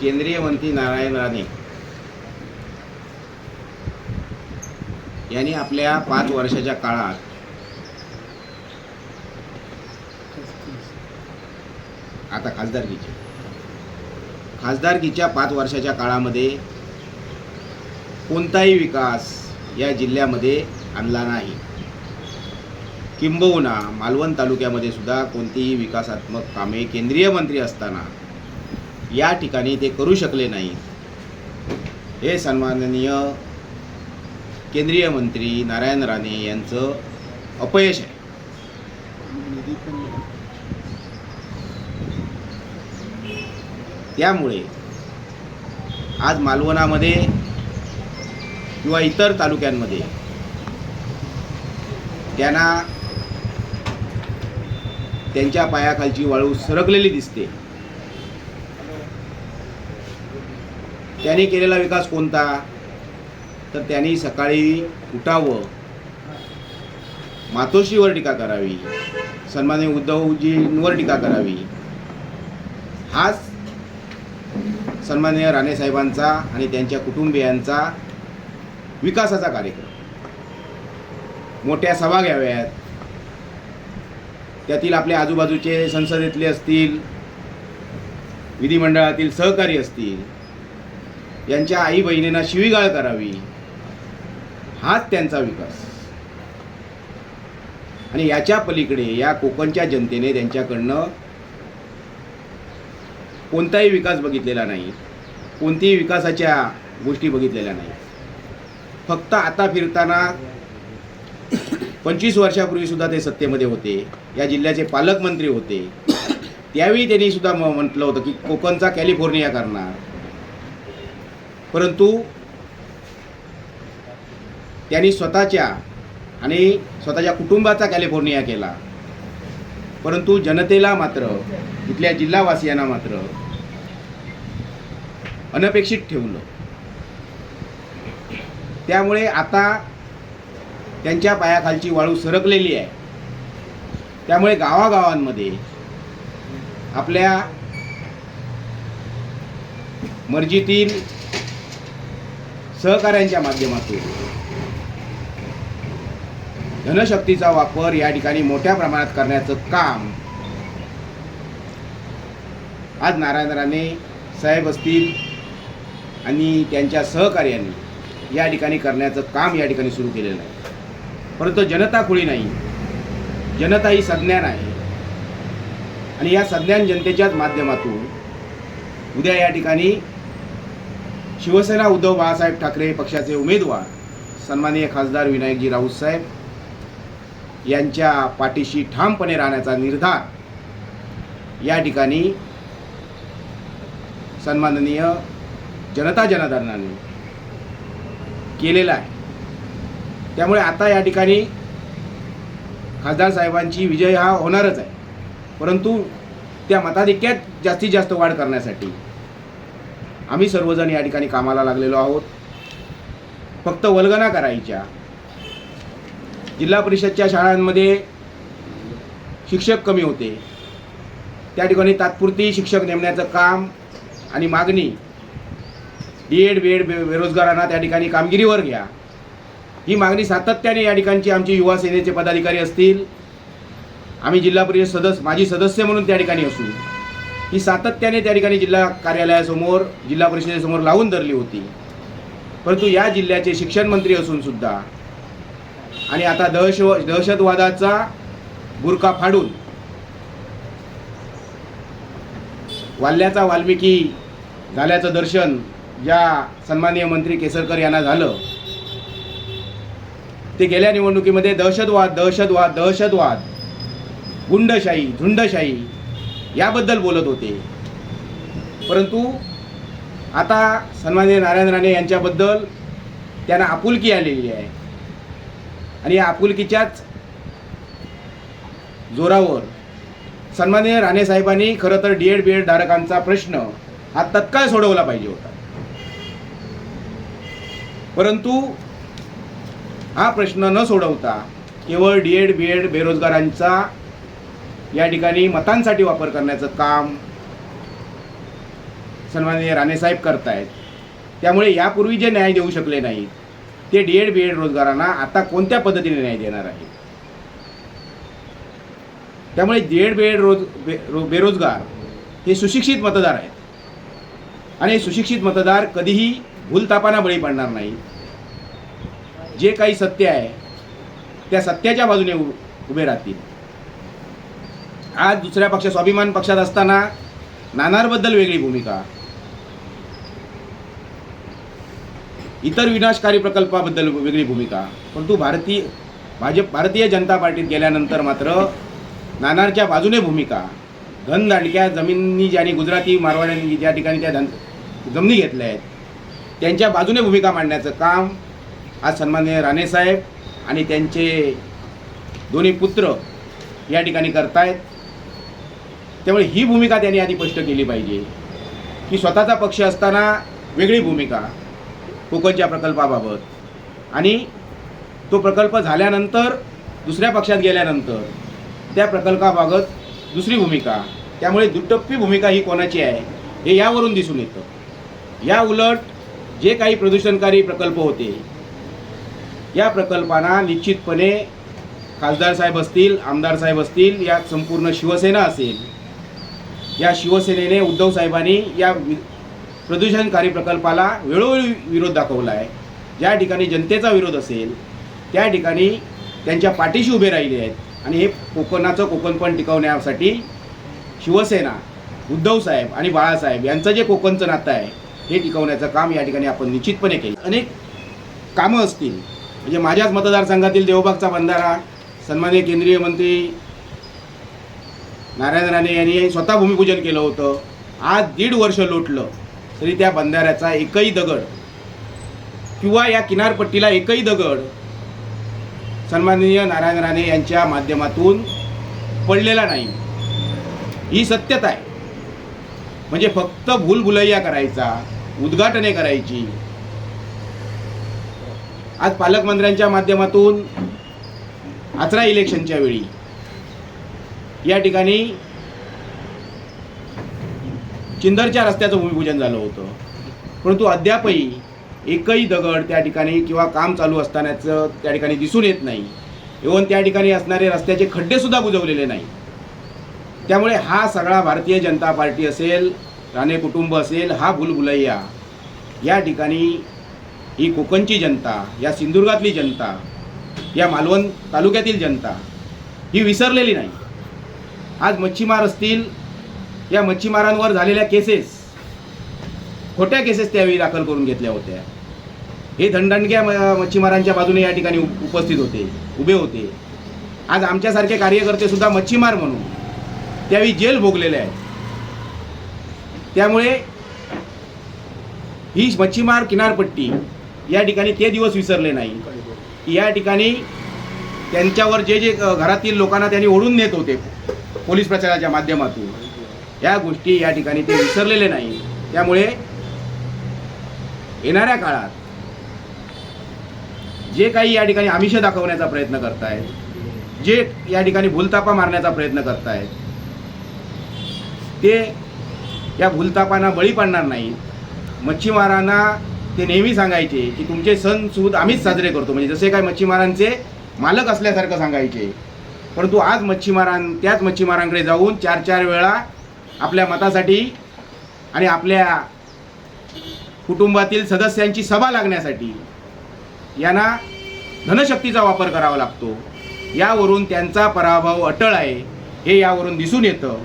केंद्रीय मंत्री नारायण राणे यांनी आपल्या पाच वर्षाच्या काळात आता खासदारकीचे. खासदारकीच्या पाच वर्षाच्या काळामध्ये कोणताही विकास या जिल्ह्यामध्ये आणला नाही. किंबहुना मालवण तालुक्यामध्ये सुद्धा कोणतीही विकासात्मक कामे केंद्रीय मंत्री असताना या ठिकाणी ते करू शकले नाही. हे सन्माननीय केंद्रीय मंत्री नारायण राणे यांचं अपयश आहे. त्यामुळे आज मालवणामध्ये किंवा इतर तालुक्यांमध्ये त्यांना त्यांच्या पायाखालची वाळू सरकलेली दिसते. त्यांनी केलेला विकास कोणता? तर त्यांनी सकाळी उठावं. मातोश्रीवर टीका करावी. सन्मान्य उद्धवजींवर टीका करावी. हाच सन्माननीय राणेसाहेबांचा आणि त्यांच्या कुटुंबियांचा विकासाचा कार्यक्रम. मोठ्या सभा घ्याव्यात. त्यातील आपल्या आजूबाजूचे संसदेतले असतील विधिमंडळातील सहकारी असतील यांच्या आई बहिणींना शिवीगाळ करावी. हाच त्यांचा विकास. आणि याच्या पलीकडे या कोकणच्या जनतेने त्यांच्याकडनं कोणताही विकास बघितलेला नाही. कोणतीही विकासाच्या गोष्टी बघितलेल्या नाही. फक्त आता फिरताना पंचवीस वर्षापूर्वी सुद्धा ते सत्तेमध्ये होते. या जिल्ह्याचे पालकमंत्री होते. त्यावेळी त्यांनी सुद्धा म- म्हटलं होतं की कोकणचा कॅलिफोर्निया करणार. परंतु त्यांनी स्वतःच्या आणि स्वतःच्या कुटुंबाचा कॅलिफोर्निया केला. परंतु जनतेला मात्र इथल्या जिल्हावासियांना मात्र अनपेक्षित ठेवलं. त्यामुळे आता त्यांच्या पायाखालची वाळू सरकलेली आहे. त्यामुळे गावागावांमध्ये आपल्या मर्जीतील सहकाऱ्यांच्या माध्यमातून. धनशक्तीचा वापर या ठिकाणी मोठ्या प्रमाणात करण्याचं काम आज नारायण राणे साहेब असतील आणि त्यांच्या सहकार्यांनी या ठिकाणी करण्याचं काम या ठिकाणी सुरू केलेलं आहे. परंतु जनता खुळी नाही. जनता ही संज्ञान आहे. आणि या संज्ञान जनतेच्याच माध्यमातून उद्या या ठिकाणी शिवसेना उद्धव बाळासाहेब ठाकरे पक्षाचे उमेदवार. सन्माननीय खासदार विनायकजी राऊत साहेब यांच्या पाठीशी ठामपणे राहण्याचा निर्धार. या ठिकाणी सन्माननीय जनता जनार्दनाने केलेला आहे. त्यामुळे आता या ठिकाणी खासदार साहेबांची विजय हा होणारच आहे. परंतु त्या मताधिक्यात जास्तीत जास्त वाढ करण्यासाठी आम्ही सर्वजण या ठिकाणी कामाला लागलेलो आहोत. फक्त वल्गना करायच्या. जिल्हा परिषदच्या शाळांमध्ये शिक्षक कमी होते. त्या ठिकाणी तात्पुरती शिक्षक नेमण्याचं काम आणि मागणी. डी एड बी एड बे बेरोजगारांना त्या ठिकाणी कामगिरीवर घ्या. ही मागणी सातत्याने या ठिकाणची आमची युवा सेनेचे पदाधिकारी असतील. आम्ही जिल्हा परिषद सदस्य माजी सदस्य म्हणून त्या ठिकाणी असू. ही सातत्याने त्या ठिकाणी जिल्हा कार्यालयासमोर जिल्हा परिषदेसमोर लावून धरली होती. परंतु या जिल्ह्याचे शिक्षण मंत्री असून सुद्धा आणि आता दहश दहशतवादाचा बुरका फाडून वाल्याचा वाल्मिकी झाल्याचं दर्शन ज्या सन्माननीय मंत्री केसरकर यांना झालं ते गेल्या निवडणुकीमध्ये दहशतवाद दहशतवाद दहशतवाद गुंडशाही झुंडशाही याबद्दल बोलत होते. परंतु आता सन्माननीय नारायण राणे यांच्याबद्दल त्यांना आपुलकी आलेली आहे. आणि या आपुलकीच्याच जोरावर सन्माननीय राणे साहेबांनी खरं तर डी एड बी एड धारकांचा प्रश्न हा तत्काळ सोडवला पाहिजे होता. परंतु हा प्रश्न न सोडवता केवळ डी एड बी एड बेरोजगारांचा या ठिकाणी मतांसाठी वापर करण्याचं काम सन्माननीय राणेसाहेब करतायत. त्यामुळे यापूर्वी जे न्याय देऊ शकले नाहीत ते डी एड बी एड रोजगारांना आता कोणत्या पद्धतीने न्याय देणार आहे त्यामुळे डी एड बी एड रोज बे रो- बेरोजगार हे सुशिक्षित मतदार आहेत. आणि सुशिक्षित मतदार कधीही भूलतापांना बळी पडणार नाही. जे काही सत्य आहे त्या सत्याच्या बाजूने उ- उभे राहतील. आज दुसऱ्या पक्ष स्वाभिमान पक्षात असताना नानारबद्दल वेगळी भूमिका. इतर विनाशकारी प्रकल्पाबद्दल वेगळी भूमिका. परंतु भारतीय भाजप भारतीय जनता पार्टीत गेल्यानंतर मात्र नानारच्या बाजूने भूमिका. धन घनदांडक्या जमिनी ज्यांनी गुजराती मारवाड्यांनी ज्या ठिकाणी त्या धन जमिनी घेतल्या आहेत त्यांच्या बाजूने भूमिका मांडण्याचं काम आज सन्माननीय राणेसाहेब आणि त्यांचे दोन्ही पुत्र या ठिकाणी करतायत. त्यामुळे ही भूमिका त्यांनी आधी स्पष्ट केली पाहिजे. की स्वतःचा पक्ष असताना वेगळी भूमिका कोकणच्या प्रकल्पाबाबत. आणि तो प्रकल्प झाल्यानंतर दुसऱ्या पक्षात गेल्यानंतर त्या प्रकल्पाबाबत दुसरी भूमिका. त्यामुळे दुटप्पी भूमिका ही कोणाची आहे हे यावरून दिसून येतं. या उलट जे काही प्रदूषणकारी प्रकल्प होते या प्रकल्पांना निश्चितपणे खासदार साहेब असतील आमदार साहेब असतील या संपूर्ण शिवसेना असेल या शिवसेनेने उद्धव साहेबांनी या वि- प्रदूषणकारी प्रकल्पाला वेळोवेळी विरोध दाखवला आहे. ज्या ठिकाणी जनतेचा विरोध असेल त्या ठिकाणी त्यांच्या पाठीशी उभे राहिले आहेत. आणि हे कोकणाचं कोकणपण टिकवण्यासाठी शिवसेना उद्धव साहेब आणि बाळासाहेब यांचं जे कोकणचं नातं आहे हे टिकवण्याचं काम या ठिकाणी आपण निश्चितपणे केलं. अनेक कामं असतील. म्हणजे माझ्याच मतदारसंघातील देवबागचा बंधारा सन्माननीय केंद्रीय मंत्री नारायण राणे यांनी स्वतः भूमिपूजन केलं होतं. आज दीड वर्ष लोटलं. तरी त्या बंधाऱ्याचा एकही दगड किंवा या किनारपट्टीला एकही दगड सन्माननीय नारायण राणे यांच्या माध्यमातून पडलेला नाही. ही सत्यता आहे. म्हणजे फक्त भूलभुलैया करायचा उद्घाटने करायची. आज पालकमंत्र्यांच्या माध्यमातून आचरा इलेक्शनच्या वेळी या ठिकाणी चिंदरच्या रस्त्याचं भूमिपूजन झालं होतं. परंतु अद्यापही एकही दगड त्या ठिकाणी किंवा काम चालू असतानाचं त्या ठिकाणी दिसून येत नाही. इवन त्या ठिकाणी असणारे रस्त्याचे खड्डेसुद्धा बुजवलेले नाही. त्यामुळे हा सगळा भारतीय जनता पार्टी असेल राणे कुटुंब असेल हा भूलभुलैया या ठिकाणी ही कोकणची जनता या सिंधुदुर्गातली जनता या मालवण तालुक्यातील जनता ही विसरलेली नाही. आज मच्छीमार असतील या मच्छीमारांवर झालेल्या केसेस खोट्या केसेस त्यावेळी दाखल करून घेतल्या होत्या. हे धनदंडक्या मच्छीमारांच्या बाजूने या ठिकाणी उपस्थित होते उभे होते. आज आमच्यासारखे कार्यकर्ते सुद्धा मच्छीमार म्हणून त्यावेळी जेल भोगलेले आहेत. त्यामुळे ही मच्छीमार किनारपट्टी या ठिकाणी ते दिवस विसरले नाही. या ठिकाणी त्यांच्यावर जे जे घरातील लोकांना त्यांनी ओढून नेत होते पोलीस प्रचाराच्या माध्यमातून. या गोष्टी या ठिकाणी ते विसरलेले नाही. त्यामुळे येणाऱ्या काळात जे काही या ठिकाणी आमिष दाखवण्याचा प्रयत्न करतायत जे या ठिकाणी भूलतापा मारण्याचा प्रयत्न करतायत ते या भूलतापांना बळी पडणार नाहीत मच्छीमारांना ते नेहमी सांगायचे की तुमचे सण सूद आम्हीच साजरे करतो. म्हणजे जसे काय मच्छीमारांचे मालक असल्यासारखं सांगायचे. परंतु आज मच्छीमारां त्याच मच्छीमारांकडे जाऊन चार चार वेळा आपल्या मतासाठी आणि आपल्या कुटुंबातील सदस्यांची सभा लागण्यासाठी यांना धनशक्तीचा वापर करावा लागतो. यावरून त्यांचा पराभव अटळ आहे. हे यावरून दिसून येतं.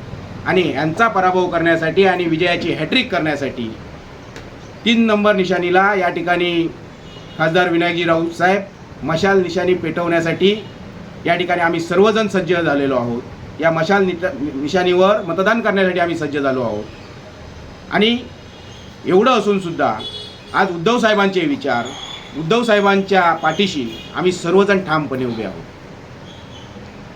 आणि यांचा पराभव करण्यासाठी आणि विजयाची हॅट्रिक करण्यासाठी तीन नंबर निशाणीला या ठिकाणी खासदार विनायकजी राऊत साहेब मशाल निशाणी पेटवण्यासाठी या ठिकाणी आम्ही सर्वजण सज्ज झालेलो आहोत. या मशाल निट निशाणीवर मतदान करण्यासाठी आम्ही सज्ज झालो आहोत. आणि एवढं असूनसुद्धा आज उद्धव साहेबांचे विचार उद्धव साहेबांच्या पाठीशी आम्ही सर्वजण ठामपणे उभे आहोत.